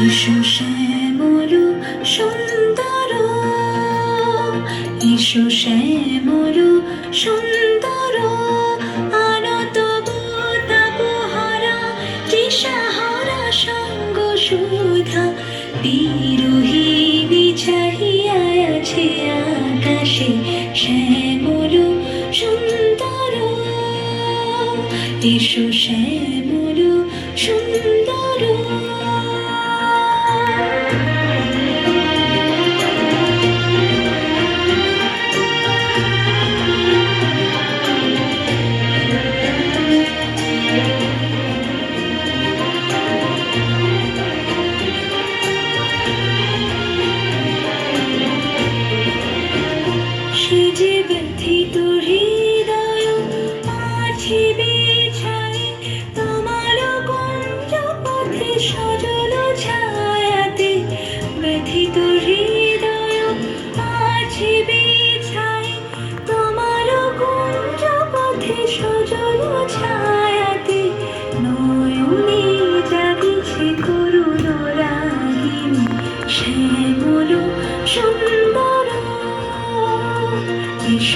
এসো শ্যামল সুন্দর এসো শ্যামল সুন্দর আনত তাপহারা তৃষাহারা সঙ্গ সুধা বিরোহিণী চাহিয়া আছে আকাশে শ্যামল সুন্দর এসো শ্যামল সুন্দর যে ব্যথিত হৃদয় আছে বিছাই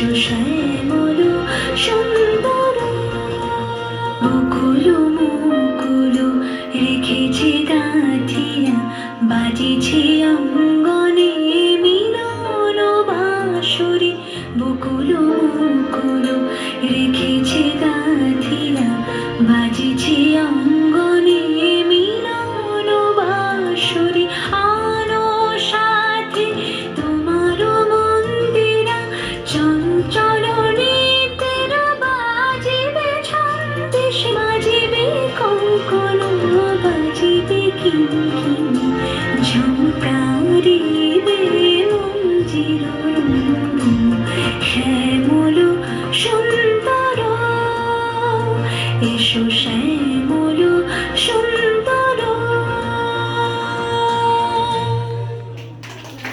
এসো মরু সুন্দর মুকুল মুকুল এসো শ্যামল সুন্দর